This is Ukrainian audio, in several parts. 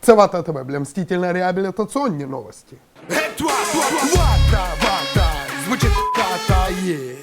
Це вата тебе, бля, мстительно реабілітаційні новості. Вата, вата, звучить вата, є.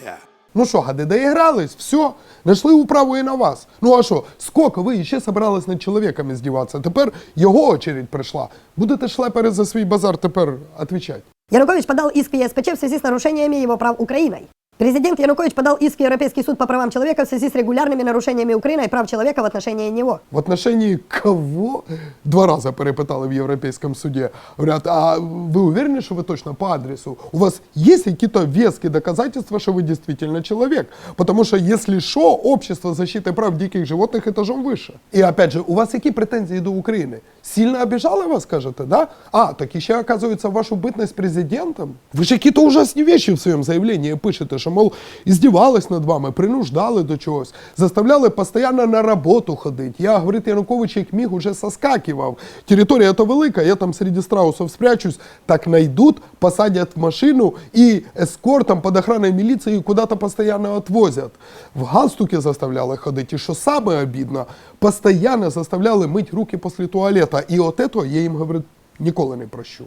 Ну що, гади, доігрались, все, знайшли управу і на вас. Ну а що, скільки ви ще собирались над чоловіком здіватися? Тепер його очередь прийшла. Будете шлепери за свій базар тепер відповідати. Янукович подал иск в ЕСПЧ в связи с нарушениями его прав Украиной. Президент Янукович подал иск в Европейский суд по правам человека в связи с регулярными нарушениями Украиной прав человека в отношении него. В отношении кого? Два раза перепитали в Европейском суде. Говорят, а вы уверены, что вы точно по адресу? У вас есть какие-то веские доказательства, что вы действительно человек? Потому что если что, общество защиты прав диких животных этажом выше. И опять же, у вас какие претензии до Украины? Сильно обижала вас, скажете, да? А, так еще оказывается вашу бытность президентом. Вы же какие-то ужасные вещи в своем заявлении пишете, що, мол, издевалась над вами, принуждали до чогось, заставляли постоянно на роботу ходити. Я, говорить, Янукович як міг уже соскакивав. Територія то велика, я там серед страусов спрячусь. Так найдут, посадят в машину и эскортом под охраной милиции куда-то постоянно отвозят. В галстуке заставляли ходити. І що саме обідно, постоянно заставляли мить руки після туалета. І от этого я їм, говорю, ніколи не прощу.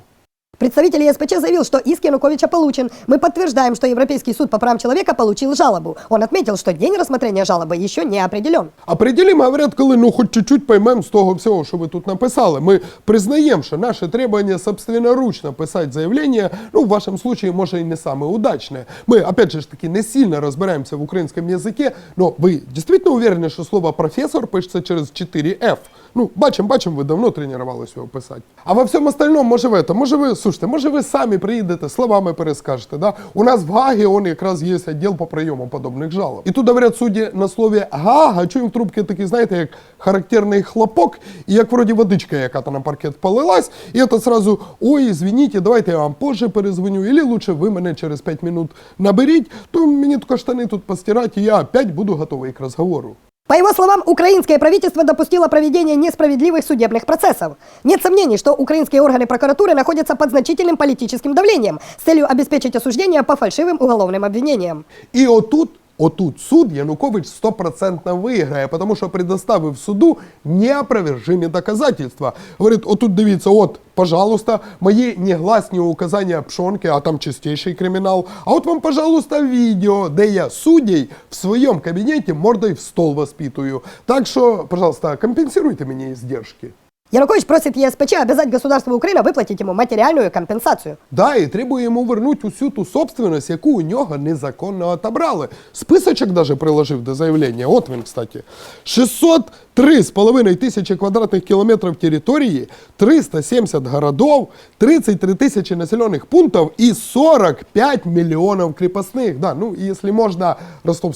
Представитель ЕСПЧ заявил, что иск Януковича получен. Мы подтверждаем, что Европейский суд по правам человека получил жалобу. Он отметил, что день рассмотрения жалобы еще не определен. Определимо, говорят, коли ну хоч чуть-чуть поймемо з того всього, що ви тут написали. Ми признаємо, що наше требование собственноручно писати заявлення, ну в вашем случае, може і не саме удачне. Ми, опять же таки, не сильно розбираємося в українському язикі, но ви дійсно уверені, що слово професор пишеться через 4 F? Ну, бачимо, бачимо, ви давно тренувалися його писати. А во всьому остальному, може ви може ви, слушайте, може ви самі приїдете, словами перескажете, да? У нас в Гагі он якраз є відділ по прийому подобних жалоб. І тут говорять судді на слові Гага, чуємо в трубці такий, знаєте, як характерний хлопок, і як вроді водичка, яка то на паркет полилась, і це сразу, ой, извините, давайте я вам позже перезвоню, или лучше ви мене через 5 минут наберіть, то мені штани тут постирати, і я опять буду готовий к розговору. По его словам, украинское правительство допустило проведение несправедливых судебных процессов. Нет сомнений, что украинские органы прокуратуры находятся под значительным политическим давлением с целью обеспечить осуждение по фальшивым уголовным обвинениям. І отут, отут суд Янукович стопроцентно виграє, тому що предоставив суду неопровержимі доказательства. Говорить, отут дивіться, от, пожалуйста, мої негласні указання пшонки, а там чистейший кримінал. А от вам, пожалуйста, відео, де я суддей в своєму кабінеті мордою в стол воспитую. Так що, пожалуйста, компенсируйте мені издержки. Янукович просит ЕСПЧ обязать государство Украина выплатить ему материальную компенсацию. Да, і требує йому вернуть усю ту собственность, яку у нього незаконно отобрали. Списочок даже приложив до заявлення. От він, кстати. 603,5 тисячі квадратних кілометрів території, 370 городов, 33 тисячі населених пунктів і 45 мільйонів кріпосних. Да, ну, і якщо можна,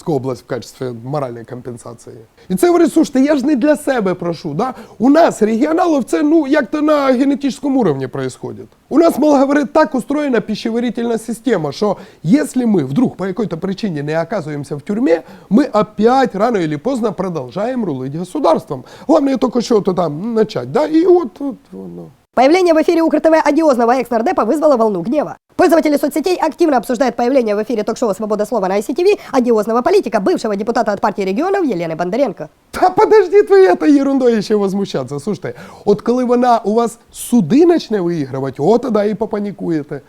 область в качестві моральної компенсації. І це говорить, слушайте, я ж не для себе прошу. Да? У нас регіоналів це ну як-то на генетичному уровне происходит. У нас, мол, говорит, так устроена пищеварительная система, что если мы вдруг по какой-то причине не оказываемся в тюрьме, мы опять рано или поздно продолжаем рулить государством. Главное только что-то там начать, да, и вот, вот, ну. Появление в эфире УКРТВ одиозного экс-нардепа вызвало волну гнева. Пользователи соцсетей активно обсуждают появление в эфире ток-шоу «Свобода слова» на ICTV одиозного политика, бывшего депутата от партии регионов Елены Бондаренко. Та подожди, твоя этой ерундой ще возмущатися. Слушайте, от коли вона у вас суди почне виігрувати, от тоді і попанікуєте.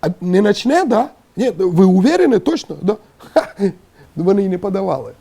А не почне, да? Ні, ви уверені точно? Да? Ха, вони й не подавали.